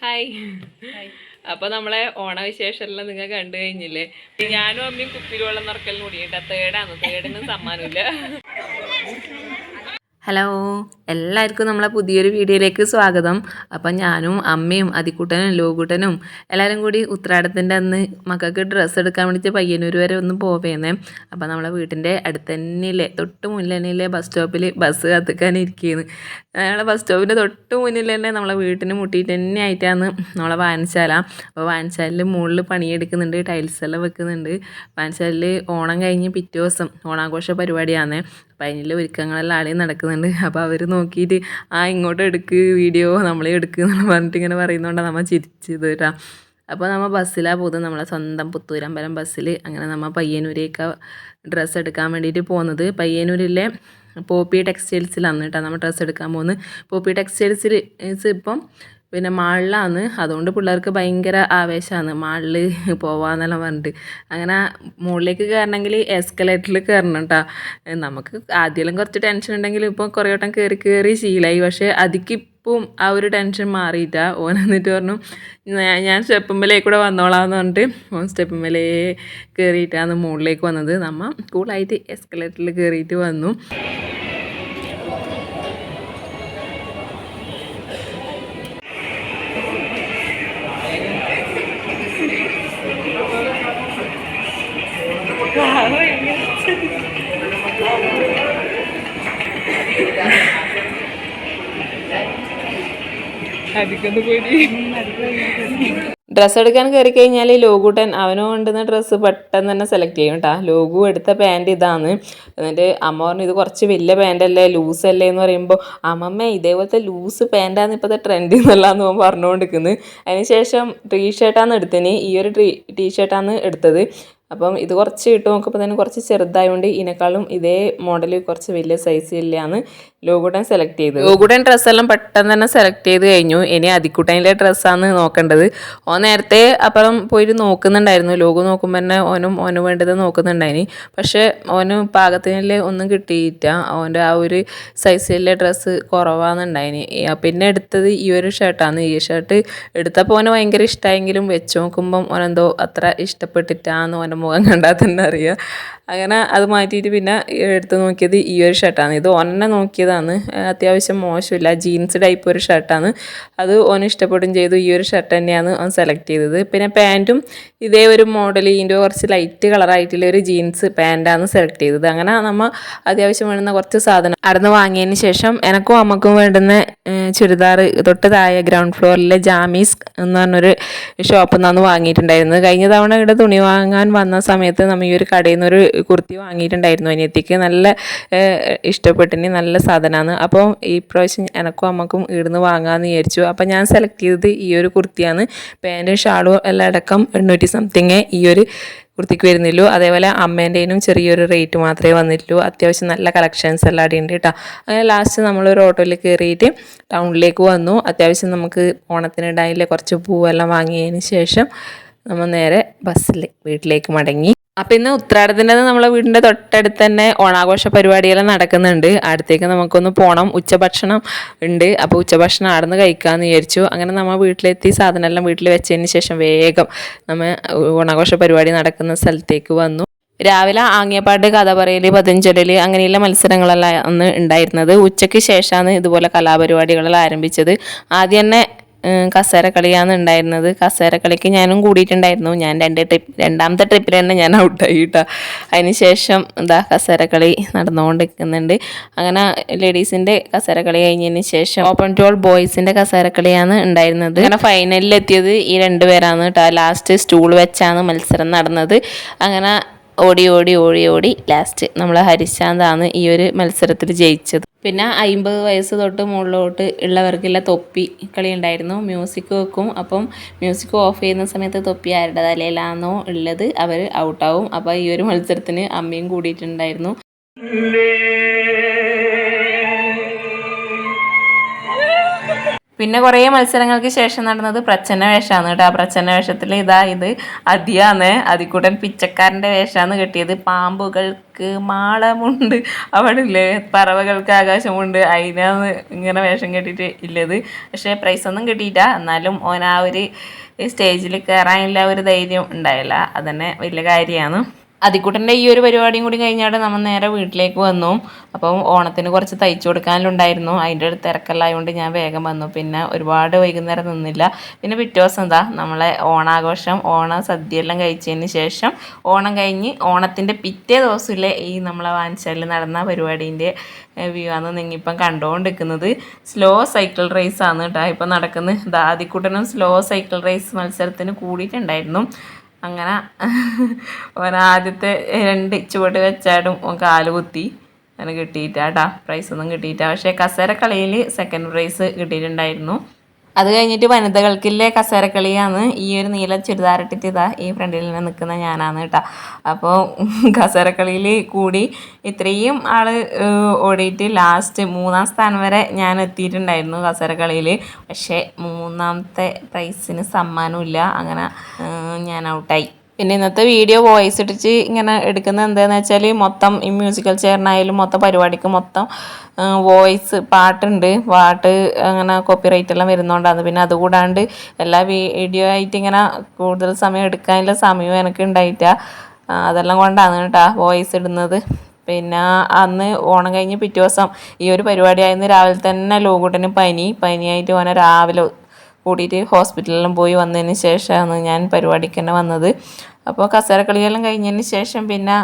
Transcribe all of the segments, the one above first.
Hi അപ്പൊ നമ്മളെ ഓണവിശേഷമെല്ലാം നിങ്ങൾ കണ്ടു കഴിഞ്ഞില്ലേ? ഞാനും അമ്മയും കുപ്പിയിൽ വെള്ളം നിറക്കലും കൂടിയിട്ട് തേടാന്ന് തേടിന് സമ്മാനമില്ല. ഹലോ എല്ലാവർക്കും നമ്മളെ പുതിയൊരു വീഡിയോയിലേക്ക് സ്വാഗതം. അപ്പം ഞാനും അമ്മയും അതിക്കുട്ടനും ലോകുട്ടനും എല്ലാവരും കൂടി ഉത്രാടത്തിന്റെ അന്ന് മക്കൾക്ക് ഡ്രസ്സ് എടുക്കാൻ വേണ്ടിയിട്ട് പയ്യന്നൂർ വരെ ഒന്ന് പോവേന്നേ. അപ്പം നമ്മളെ വീട്ടിന്റെ അടുത്ത് തന്നെയില്ലേ തൊട്ട് മുന്നിൽ ബസ് സ്റ്റോപ്പിൽ ബസ് കത്തിക്കാൻ ഇരിക്കുകയാണ് ഞങ്ങളെ ബസ് സ്റ്റോപ്പിന്റെ തൊട്ട് മുന്നിൽ തന്നെ നമ്മളെ വീട്ടിന് മുട്ടിയിട്ട് തന്നെ ആയിട്ടാണ് നമ്മളെ വായനശാല. അപ്പോൾ വായനശാലയിൽ മുകളിൽ പണിയെടുക്കുന്നുണ്ട് ടൈൽസ് എല്ലാം വെക്കുന്നുണ്ട്. വായനശാലയിൽ ഓണം കഴിഞ്ഞ് പിറ്റേ ദിവസം ഓണാഘോഷ പരിപാടിയാണ് അപ്പം അതിനുള്ള ഒരുക്കങ്ങളെല്ലാം ആളെയും നടക്കുന്നുണ്ട്. അപ്പോൾ അവർ നോക്കിയിട്ട് ആ ഇങ്ങോട്ട് എടുക്ക് വീഡിയോ നമ്മളെ എടുക്കുക എന്ന് പറഞ്ഞിട്ട് ഇങ്ങനെ പറയുന്നതുകൊണ്ടാണ് നമ്മൾ ചിരിച്ചത് കേട്ടോ. അപ്പോൾ നമ്മൾ ബസ്സിലാണ് പോകുന്നത് നമ്മളെ സ്വന്തം പുത്തൂരമ്പലം ബസ്സിൽ അങ്ങനെ നമ്മൾ പയ്യന്നൂരേക്ക് ഡ്രസ്സ് എടുക്കാൻ വേണ്ടിയിട്ട് പോകുന്നത് പയ്യന്നൂരിലെ പോപ്പി ടെക്സ്റ്റൈൽസിലാണ് കേട്ടോ നമ്മൾ ഡ്രസ്സ് എടുക്കാൻ പോകുന്നത് പോപ്പി ടെക്സ്റ്റൈൽസിൽ ഇപ്പം പിന്നെ മാളിലാണ്. അതുകൊണ്ട് പിള്ളേർക്ക് ഭയങ്കര ആവേശമാണ് മാളിൽ പോവാന്നെല്ലാം പറഞ്ഞിട്ട്. അങ്ങനെ മുകളിലേക്ക് കയറണമെങ്കിൽ എസ്കലേറ്ററിൽ കയറണം കേട്ടോ നമുക്ക് ആദ്യമെല്ലാം കുറച്ച് ടെൻഷൻ ഉണ്ടെങ്കിൽ ഇപ്പോൾ കുറേ വട്ടം കയറി കയറി ശീലമായി പക്ഷേ അതിക്കിപ്പം ആ ഒരു ടെൻഷൻ മാറിയിട്ട. ഓൻ എന്നിട്ട് പറഞ്ഞു "ഞാ- ഞാൻ സ്റ്റെപ്പുമ്മലേ കൂടെ വന്നോളാന്ന് പറഞ്ഞിട്ട് ഓൻ സ്റ്റെപ്പുമ്മലേ കയറിയിട്ടാണ് മുകളിലേക്ക് വന്നത്. നമ്മ കൂളായിട്ട് എസ്കലേറ്ററിൽ കയറിയിട്ട് വന്നു. ഡ്രസ്സ് എടുക്കാൻ കയറി കഴിഞ്ഞാൽ ഈ ലോഗൂട്ടൻ അവന് കൊണ്ടുവന്ന ഡ്രസ്സ് പെട്ടെന്ന് തന്നെ സെലക്ട് ചെയ്യും കേട്ടോ ലോഗു എടുത്ത പാന്റ് ഇതാണ്. എന്നിട്ട് അമ്മ പറഞ്ഞു ഇത് കുറച്ച് വലിയ പാന്റ് അല്ലേ ലൂസ് അല്ലേ? എന്ന് പറയുമ്പോൾ അമ്മമ്മ ഇതേപോലത്തെ ലൂസ് പാന്റാണ് ഇപ്പോഴത്തെ ട്രെൻഡ് എന്നുള്ളതെന്ന് അവൻ പറഞ്ഞുകൊണ്ടിരിക്കുന്നത് അതിന് ശേഷം ടീ ഷർട്ടാണ് എടുത്തിന്. ഈ ഒരു ടീ ടീ ഷർട്ടാണ് എടുത്തത്. അപ്പം ഇത് കുറച്ച് ഇട്ട് നോക്കുമ്പോൾ തന്നെ കുറച്ച് ചെറുതായതുകൊണ്ട് ഇതിനേക്കാളും ഇതേ മോഡൽ കുറച്ച് വലിയ സൈസ് ഇല്ലയാണ് ലോകുടൻ സെലക്ട് ചെയ്ത്. ലോകുടൻ ഡ്രസ്സെല്ലാം പെട്ടെന്ന് തന്നെ സെലക്ട് ചെയ്ത് കഴിഞ്ഞു. ഇനി അതിക്കുട്ടനിലെ ഡ്രസ്സാണ് നോക്കേണ്ടത്. ഓ നേരത്തെ അപ്പുറം പോയിട്ട് നോക്കുന്നുണ്ടായിരുന്നു. ലോഗോ നോക്കുമ്പോൾ തന്നെ ഓനും ഓന് വേണ്ടത് നോക്കുന്നുണ്ടായിനി. പക്ഷേ ഓന് പാകത്തിനിൽ ഒന്നും കിട്ടിയില്ല. ഓന്റെ ആ ഒരു സൈസിലെ ഡ്രസ്സ് കുറവാണെന്നുണ്ടായിനി പിന്നെ എടുത്തത് ഈ ഒരു ഷർട്ടാണ് ഈ ഷർട്ട് എടുത്തപ്പോൾ ഓന് ഭയങ്കര ഇഷ്ടമായെങ്കിലും വെച്ച് നോക്കുമ്പം ഓനെന്തോ അത്ര ഇഷ്ടപ്പെട്ടിട്ടാന്ന് ഓന്റെ മുഖം കണ്ടാൽ തന്നെ അറിയാം. അങ്ങനെ അത് മാറ്റിയിട്ട് പിന്നെ എടുത്ത് നോക്കിയത് ഈ ഒരു ഷർട്ടാണ് ഇത് ഓനെ നോക്കിയതാണ് അത്യാവശ്യം മോശമില്ല. ജീൻസ് ടൈപ്പ് ഒരു ഷർട്ടാണ്. അത് ഓൻ ഇഷ്ടപ്പെടുകയും ചെയ്തു. ഈ ഒരു ഷർട്ട് തന്നെയാണ് ഓൻ സെലക്ട് ചെയ്തത്. പിന്നെ പാന്റും ഇതേ ഒരു മോഡൽ ഇതിന്റെ കുറച്ച് ലൈറ്റ് കളറായിട്ടുള്ള ഒരു ജീൻസ് പാന്റാണ് സെലക്ട് ചെയ്തത്. അങ്ങനെ നമ്മൾ അത്യാവശ്യം വേണ്ടുന്ന കുറച്ച് സാധനം അവിടുന്ന് വാങ്ങിയതിന് ശേഷം എനക്കും അമ്മക്കും വേണ്ടുന്ന ചുരിദാർ തൊട്ട് താഴെ ഗ്രൗണ്ട് ഫ്ലോറിലെ ജാമീസ് എന്ന് പറഞ്ഞൊരു ഷോപ്പിൽ നിന്നാണ് വാങ്ങിയിട്ടുണ്ടായിരുന്നത്. കഴിഞ്ഞ തവണ ഇവിടെ തുണി വാങ്ങാൻ വന്ന സമയത്ത് നമ്മൾ ഈ ഒരു കടയിൽ നിന്ന് ഒരു കുർത്തി വാങ്ങിയിട്ടുണ്ടായിരുന്നു. അനിയത്തിക്ക് നല്ല ഇഷ്ടപ്പെട്ടിനി നല്ല സാധനമാണ് അപ്പോൾ ഈ പ്രാവശ്യം എനക്കും അമ്മക്കും ഇവിടുന്ന് വാങ്ങാമെന്ന് വിചാരിച്ചു. അപ്പോൾ ഞാൻ സെലക്ട് ചെയ്തത് ഈ ഒരു കുർത്തിയാണ്. പാന്റും ഷാളും എല്ലാം അടക്കം എണ്ണൂറ്റി സംതിങ് ഈ ഒരു കുർത്തിക്ക് വരുന്നില്ലു അതേപോലെ അമ്മേന്റെനും ചെറിയൊരു റേറ്റ് മാത്രമേ വന്നിട്ടുള്ളൂ. അത്യാവശ്യം നല്ല കളക്ഷൻസ് എല്ലാം അവിടെ ഉണ്ട് കേട്ടോ അങ്ങനെ ലാസ്റ്റ് നമ്മളൊരു ഓട്ടോയിൽ കയറിയിട്ട് ടൗണിലേക്ക് വന്നു. അത്യാവശ്യം നമുക്ക് ഓണത്തിനിടാനില്ലേ കുറച്ച് പൂവെല്ലാം വാങ്ങിയതിന് ശേഷം നമ്മൾ നേരെ ബസ്സിൽ വീട്ടിലേക്ക് മടങ്ങി. അപ്പം ഇന്ന് ഉത്രാടത്തിന്റെ നമ്മളെ വീടിന്റെ തൊട്ടടുത്ത് തന്നെ ഓണാഘോഷ പരിപാടിയെല്ലാം നടക്കുന്നുണ്ട്. അടുത്തേക്ക് നമുക്കൊന്ന് പോകണം ഉച്ചഭക്ഷണം ഉണ്ട്. അപ്പോൾ ഉച്ചഭക്ഷണം അവിടെ നിന്ന് കഴിക്കാമെന്ന് വിചാരിച്ചു. അങ്ങനെ നമ്മൾ വീട്ടിലെത്തി സാധനമെല്ലാം വീട്ടിൽ വെച്ചതിന് ശേഷം വേഗം നമ്മൾ ഓണാഘോഷ പരിപാടി നടക്കുന്ന സ്ഥലത്തേക്ക് വന്നു. രാവിലെ ആംഗ്യപ്പാട്ട് കഥ പറയൽ പതഞ്ചൊല്ലൽ അങ്ങനെയുള്ള മത്സരങ്ങളെല്ലാം അന്ന് ഉണ്ടായിരുന്നത്. ഉച്ചയ്ക്ക് ശേഷമാണ് ഇതുപോലെ കലാപരിപാടികളെല്ലാം ആരംഭിച്ചത്. ആദ്യം തന്നെ കസേരക്കളിയാണ് ഉണ്ടായിരുന്നത്. കസേരക്കളിക്ക് ഞാനും കൂടിയിട്ടുണ്ടായിരുന്നു. ഞാൻ രണ്ട് ട്രിപ്പ് രണ്ടാമത്തെ ട്രിപ്പിൽ തന്നെ ഞാൻ ഔട്ടായി കേട്ടോ അതിനുശേഷം എന്താ കസേരക്കളി നടന്നുകൊണ്ടിരിക്കുന്നുണ്ട്. അങ്ങനെ ലേഡീസിന്റെ കസേരക്കളി കഴിഞ്ഞതിന് ശേഷം ഓപ്പൺ ടോൾ ബോയ്സിന്റെ കസേരക്കളിയാണ് ഉണ്ടായിരുന്നത്. അങ്ങനെ ഫൈനലിൽ എത്തിയത് ഈ രണ്ട് പേരാണ് കേട്ടോ ലാസ്റ്റ് സ്റ്റൂൾ വെച്ചാണ് മത്സരം നടന്നത്. അങ്ങനെ ഓടി ഓടി ഓടി ഓടി ലാസ്റ്റ് നമ്മൾ ഹരിശാന്താണ് ഈ ഒരു മത്സരത്തിൽ ജയിച്ചത്. പിന്നെ അമ്പത് വയസ്സ് തൊട്ട് മുകളിലോട്ട് ഉള്ളവർക്കുള്ള തൊപ്പി കളി ഉണ്ടായിരുന്നു മ്യൂസിക് വെക്കും. അപ്പം മ്യൂസിക് ഓഫ് ചെയ്യുന്ന സമയത്ത് തൊപ്പി ആരുടെ തലയിലാണോ ഉള്ളത് അവർ ഔട്ടാവും അപ്പോൾ ഈ ഒരു മത്സരത്തിന് അമ്മയും കൂടിയിട്ടുണ്ടായിരുന്നു. പിന്നെ കുറേ മത്സരങ്ങൾക്ക് ശേഷം നടന്നത് പ്രച്ഛന്ന വേഷമാണ് കേട്ടോ. ആ പ്രച്ഛന്ന വേഷത്തിൽ ഇതാ ഇത് അതിയാന്ന് അതിക്കൂട്ടൻ പിച്ചക്കാരന്റെ വേഷമാണ് കിട്ടിയത്. പാമ്പുകൾക്ക് മാളമുണ്ട്. അവിടെ ഇല്ലേ പറവകൾക്ക് ആകാശമുണ്ട്. അതിനാന്ന് ഇങ്ങനെ വേഷം കെട്ടിയിട്ട് ഇല്ലത്. പക്ഷേ പ്രൈസൊന്നും കിട്ടിയില്ല. എന്നാലും ഓൻ ആ ഒരു സ്റ്റേജിൽ കയറാനുള്ള ഒരു ധൈര്യം ഉണ്ടായില്ല. അതന്നെ വലിയ കാര്യമാണ്. അതിക്കുട്ടന്റെ ഈ ഒരു പരിപാടിയും കൂടി കഴിഞ്ഞാൽ നമ്മൾ നേരെ വീട്ടിലേക്ക് വന്നു. അപ്പം ഓണത്തിന് കുറച്ച് തയ്ച്ചു കൊടുക്കാനുണ്ടായിരുന്നു. അതിന്റെ ഒരു തിരക്കല്ലായതുകൊണ്ട് ഞാൻ വേഗം വന്നു. പിന്നെ ഒരുപാട് വൈകുന്നേരം നിന്നില്ല. പിന്നെ പിറ്റേ ദിവസം എന്താ നമ്മളെ ഓണാഘോഷം ഓണ സദ്യയെല്ലാം കഴിച്ചതിന് ശേഷം ഓണം കഴിഞ്ഞ് ഓണത്തിന്റെ പിറ്റേ ദിവസമില്ലേ ഈ നമ്മളെ വാൻചാലിൽ നടന്ന പരിപാടീന്റെ വ്യൂ ആണ് നിങ്ങിപ്പം കണ്ടുകൊണ്ടിരിക്കുന്നത് സ്ലോ സൈക്കിൾ റേസ് ആണ് കേട്ടോ ഇപ്പം നടക്കുന്നത് ദാദിക്കുട്ടനും സ്ലോ സൈക്കിൾ റേസ് മത്സരത്തിന് കൂടിയിട്ടുണ്ടായിരുന്നു. അങ്ങനെ ഓൻ ആദ്യത്തെ രണ്ട് ചുവട് വെച്ചാടും ഓൻ കാൽ കുത്തി. അങ്ങനെ കിട്ടിയിട്ടാട്ടാ പ്രൈസൊന്നും കിട്ടിയിട്ടാ. പക്ഷേ കസേര കളിയിൽ സെക്കൻഡ് പ്രൈസ് കിട്ടിയിട്ടുണ്ടായിരുന്നു. അത് കഴിഞ്ഞിട്ട് വനിതകൾക്കില്ലേ കസേരക്കളിയാണ് ഈ ഒരു നീല ചുരിദാറിട്ടിട്ട് ഇതാ ഈ ഫ്രണ്ടിൽ നിന്ന് നിൽക്കുന്ന ഞാനാണ് കേട്ടോ. അപ്പോൾ കസേരക്കളിയിൽ കൂടി ഇത്രയും ആൾ ഓടിയിട്ട് ലാസ്റ്റ് മൂന്നാം സ്ഥാനം വരെ ഞാൻ എത്തിയിട്ടുണ്ടായിരുന്നു കസേരക്കളിയിൽ. പക്ഷേ മൂന്നാമത്തെ പ്രൈസിന് സമ്മാനമില്ല അങ്ങനെ ഞാൻ ഔട്ടായി പിന്നെ ഇന്നത്തെ വീഡിയോ വോയിസ് ഇട്ടിട്ട് ഇങ്ങനെ എടുക്കുന്നത് എന്താണെന്ന് വെച്ചാൽ മൊത്തം ഈ മ്യൂസിക്കൽ ചെയറിനായാലും മൊത്തം പരിപാടിക്ക് മൊത്തം വോയിസ് പാട്ടുണ്ട്. പാട്ട് അങ്ങനെ കോപ്പിറൈറ്റ് എല്ലാം വരുന്നതുകൊണ്ടാണ് പിന്നെ അതുകൂടാണ്ട് എല്ലാ വീഡിയോ ആയിട്ട് ഇങ്ങനെ കൂടുതൽ സമയം എടുക്കാനുള്ള സമയവും എനിക്ക് ഉണ്ടായിട്ടാ അതെല്ലാം കൊണ്ടാണ് കേട്ടോ വോയിസ് ഇടുന്നത്. പിന്നെ അന്ന് ഓണം കഴിഞ്ഞ് പിറ്റേ ദിവസം ഈ ഒരു പരിപാടി ആയിരുന്നു രാവിലെ തന്നെ ലോകൂട്ടന് പനി. പനിയായിട്ട് ഓനെ രാവിലെ കൂടിയിട്ട് ഹോസ്പിറ്റലിലും പോയി വന്നതിന് ശേഷമാണ് ഞാൻ പരിപാടിക്ക് തന്നെ വന്നത്. അപ്പോൾ കസേരക്കളിയെല്ലാം കഴിഞ്ഞതിന് ശേഷം പിന്നെ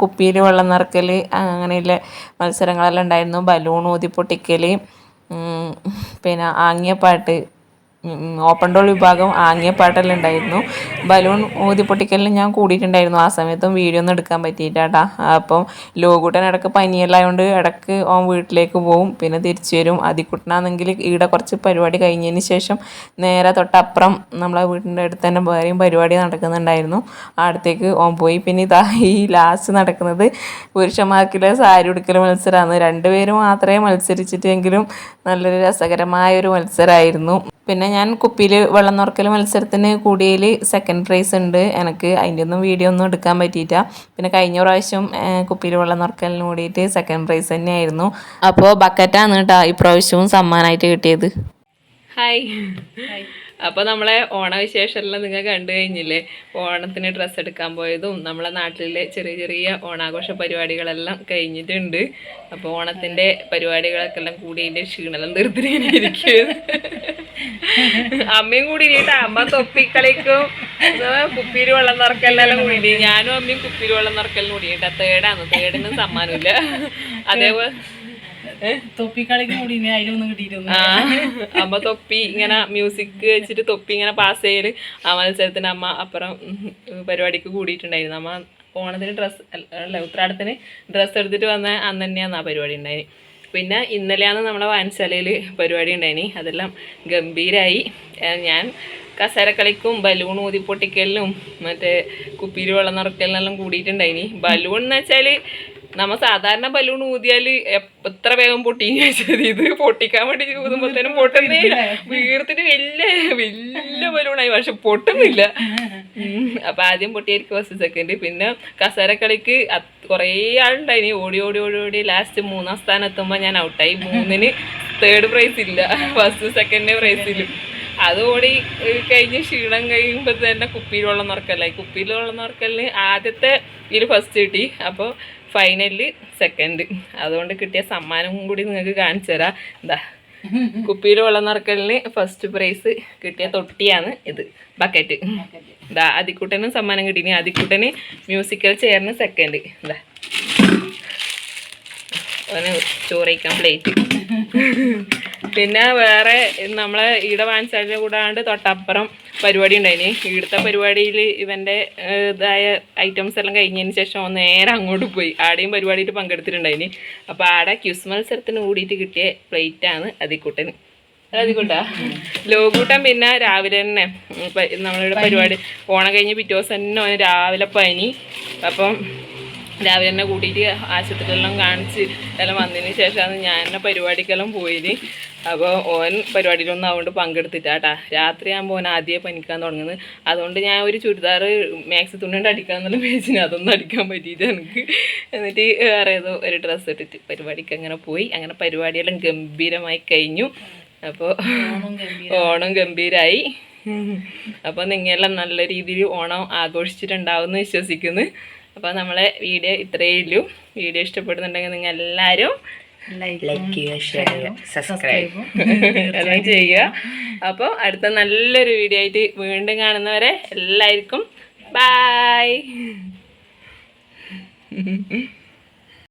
കുപ്പിയിൽ വെള്ളം നിറക്കൽ അങ്ങനെയുള്ള മത്സരങ്ങളെല്ലാം ഉണ്ടായിരുന്നു. ബലൂൺ ഊതി പൊട്ടിക്കൽ പിന്നെ ആംഗ്യപ്പാട്ട് ഓപ്പൺ ഡോൾ വിഭാഗം ആംഗ്യപ്പാട്ടെല്ലാം ഉണ്ടായിരുന്നു. ബലൂൺ ഊതി പൊട്ടിക്കലിൽ ഞാൻ കൂടിയിട്ടുണ്ടായിരുന്നു. ആ സമയത്തും വീഡിയോ ഒന്നും എടുക്കാൻ പറ്റിയിട്ടാട്ടാ. അപ്പം ലോകൂട്ടൻ ഇടയ്ക്ക് പനിയല്ലായതുകൊണ്ട് ഇടയ്ക്ക് ഓൻ വീട്ടിലേക്ക് പോവും. പിന്നെ തിരിച്ചു വരും. അതിക്കുട്ടനാണെങ്കിൽ ഈടെ കുറച്ച് പരിപാടി കഴിഞ്ഞതിന് ശേഷം നേരെ തൊട്ടപ്പുറം നമ്മളെ വീടിന്റെ അടുത്ത് തന്നെ വേറെയും പരിപാടി നടക്കുന്നുണ്ടായിരുന്നു. അടുത്തേക്ക് ഓൻ പോയി. പിന്നെ ഇതാ ഈ ലാസ്റ്റ് നടക്കുന്നത് പുരുഷന്മാർക്കിലെ സാരി ഉടുക്കൽ മത്സരമാണ്. രണ്ടുപേരും മാത്രമേ മത്സരിച്ചിട്ടെങ്കിലും നല്ലൊരു രസകരമായ ഒരു മത്സരമായിരുന്നു. പിന്നെ ഞാൻ കുപ്പിയിൽ വെള്ളം നിറക്കൽ മത്സരത്തിന് കൂടിയതിൽ സെക്കൻഡ് പ്രൈസ് ഉണ്ട്. എനിക്ക് അതിന്റെ ഒന്നും വീഡിയോ ഒന്നും എടുക്കാൻ പറ്റിയില്ല. പിന്നെ കഴിഞ്ഞ പ്രാവശ്യം കുപ്പിയിൽ വെള്ളം നിറക്കലിന് കൂടിയിട്ട് സെക്കൻഡ് പ്രൈസ് തന്നെയായിരുന്നു. അപ്പോൾ ബക്കറ്റാണ് കേട്ടോ ഇപ്രാവശ്യവും സമ്മാനമായിട്ട് കിട്ടിയത്. ഹായ് അപ്പോൾ നമ്മളെ ഓണവിശേഷമെല്ലാം നിങ്ങൾ കണ്ടു കഴിഞ്ഞില്ലേ? ഓണത്തിന് ഡ്രസ്സ് എടുക്കാൻ പോയതും നമ്മളെ നാട്ടിലെ ചെറിയ ചെറിയ ഓണാഘോഷ പരിപാടികളെല്ലാം കഴിഞ്ഞിട്ടുണ്ട്. അപ്പോൾ ഓണത്തിന്റെ പരിപാടികളൊക്കെ എല്ലാം കൂടി അതിന്റെ ക്ഷീണമെല്ലാം തീർത്തിരിക്കും അമ്മയും കൂടി ഇനിയിട്ട്. അമ്മ തൊപ്പിക്കളിക്കും. കുപ്പിയിൽ വെള്ളം നിറക്കലെല്ലാം കൂടി ഞാനും അമ്മയും കുപ്പിയിൽ വെള്ളം നിറക്കലിനും കൂടിയിട്ട് തേടാന്ന് തേടിന് സമ്മാനമില്ല. അതേപോലെ കൂടി അമ്മ തൊപ്പി ഇങ്ങനെ മ്യൂസിക് വെച്ചിട്ട് തൊപ്പി ഇങ്ങനെ പാസ് ചെയ്യൽ. ആ മത്സരത്തിന് അമ്മ അപ്പുറം പരിപാടിക്ക് കൂടിയിട്ടുണ്ടായിരുന്നു. അമ്മ ഓണത്തിന് ഡ്രസ് അല്ല ഉത്രാടത്തിന് ഡ്രസ്സ് എടുത്തിട്ട് വന്ന അന്ന് തന്നെയാണ് ആ പരിപാടി ഉണ്ടായിന്. പിന്നെ ഇന്നലെയാണ് നമ്മുടെ വാൻശാലയിൽ പരിപാടി ഉണ്ടായിന്. അതെല്ലാം ഗംഭീരായി. ഞാൻ കസേരക്കളിക്കും ബലൂൺ ഊതി പൊട്ടിക്കലിനും മറ്റേ കുപ്പിയിൽ വെള്ളം നിറക്കലിനെല്ലാം കൂടിയിട്ടുണ്ടായിനി. ബലൂൺ എന്ന് വെച്ചാൽ നമ്മ സാധാരണ ബലൂൺ ഊതിയാൽ എത്ര വേഗം പൊട്ടി വെച്ചത് ഇത് പൊട്ടിക്കാൻ വേണ്ടി ഊതുമ്പോഴത്തേനും പൊട്ടുന്നേ. വീർത്തിട്ട് വലിയ വലിയ ബലൂണായി. പക്ഷെ പൊട്ടുന്നില്ല. അപ്പൊ ആദ്യം പൊട്ടിയായിരിക്കും ഫസ്റ്റ് സെക്കൻഡ്. പിന്നെ കസേരക്കളിക്ക് കുറേ ആളുണ്ടായിനി. ഓടി ഓടി ഓടി ഓടി. ലാസ്റ്റ് മൂന്നാം സ്ഥാനം എത്തുമ്പോൾ ഞാൻ ഔട്ടായി മൂന്നിന് തേർഡ് പ്രൈസ് ഇല്ല. ഫസ്റ്റ് സെക്കൻഡ് പ്രൈസിലും അത് ഓടി ഏഹ്, കഴിഞ്ഞ് ക്ഷീണം കഴിയുമ്പോൾ തന്നെ കുപ്പിയിൽ വെള്ളം നിറക്കലായി കുപ്പിയിൽ വെള്ളം നിറക്കലിന് ആദ്യത്തെ ഇതിൽ ഫസ്റ്റ് കിട്ടി. അപ്പോൾ ഫൈനലിൽ സെക്കൻഡ് അതുകൊണ്ട് കിട്ടിയ സമ്മാനം കൂടി നിങ്ങൾക്ക് കാണിച്ചു തരാം. എന്താ കുപ്പിയിൽ വെള്ളം നിറക്കലിന് ഫസ്റ്റ് പ്രൈസ് കിട്ടിയ തൊട്ടിയാണ് ഇത് ബക്കറ്റ്. ഇതാ അതിക്കുട്ടനും സമ്മാനം കിട്ടി. അതിക്കുട്ടന് മ്യൂസിക്കൽ ചെയറിന് സെക്കൻഡ് എന്താ അവന് ചോറയിക്കാൻ പ്ലേറ്റ് പിന്നെ വേറെ നമ്മളെ ഈടെ വാൻസാലിന്റെ കൂടാണ്ട് തൊട്ടപ്പുറം പരിപാടി ഉണ്ടായിന്. ഇവിടുത്തെ പരിപാടിയിൽ ഇവന്റെ ഇതായ ഐറ്റംസ് എല്ലാം കഴിഞ്ഞതിന് ശേഷം നേരെ അങ്ങോട്ട് പോയി. ആടെയും പരിപാടിയിൽ പങ്കെടുത്തിട്ടുണ്ടായിന്. അപ്പോൾ ആടെ ക്യൂസ് മത്സരത്തിന് കൂടിയിട്ട് കിട്ടിയ പ്ലേറ്റാണ് അതിക്കുട്ടന് അതിക്കൂട്ടാ? ലോകൂട്ടൻ പിന്നെ രാവിലെ തന്നെ നമ്മളിവിടെ പരിപാടി ഓണം കഴിഞ്ഞ് പിറ്റേ ദിവസം തന്നെ രാവിലെ പനി അപ്പം രാവിലെ തന്നെ കൂട്ടിയിട്ട് ആശുപത്രിയിലെല്ലാം കാണിച്ച് എല്ലാം വന്നതിന് ശേഷമാണ് ഞാൻ എന്നെ പരിപാടിക്കെല്ലാം പോയിന്. അപ്പോൾ ഓൻ പരിപാടിയിലൊന്നും അതുകൊണ്ട് പങ്കെടുത്തിട്ടാട്ടാ. രാത്രിയാകുമ്പോൾ ഓൻ ആദ്യമേ പനിക്കാൻ തുടങ്ങുന്നത്. അതുകൊണ്ട് ഞാൻ ഒരു ചുരിദാർ മാക്സി തുണി കൊണ്ട് അടിക്കാൻ എന്നുള്ള പേജിന് അതൊന്നും അടിക്കാൻ പറ്റിയിട്ട് എനിക്ക്. എന്നിട്ട് വേറെ ഏതോ ഒരു ഡ്രസ്സ് ഇട്ടിട്ട് പരിപാടിക്ക് അങ്ങനെ പോയി. അങ്ങനെ പരിപാടിയെല്ലാം ഗംഭീരമായി കഴിഞ്ഞു. അപ്പോൾ ഓണം ഗംഭീര ഓണം ഗംഭീരായി. അപ്പോൾ നിങ്ങളെല്ലാം നല്ല രീതിയിൽ ഓണം ആഘോഷിച്ചിട്ടുണ്ടാവും എന്ന് വിശ്വസിക്കുന്നു. അപ്പോൾ നമ്മളെ വീഡിയോ ഇത്രയേ ഉള്ളൂ. വീഡിയോ ഇഷ്ടപ്പെടുന്നുണ്ടെങ്കിൽ നിങ്ങൾ എല്ലാവരും ലൈക്ക് സബ്സ്ക്രൈബ് എല്ലാം ചെയ്യുക അപ്പോൾ അടുത്ത നല്ലൊരു വീഡിയോ ആയിട്ട് വീണ്ടും കാണുന്നവരെ എല്ലാവർക്കും ബായ്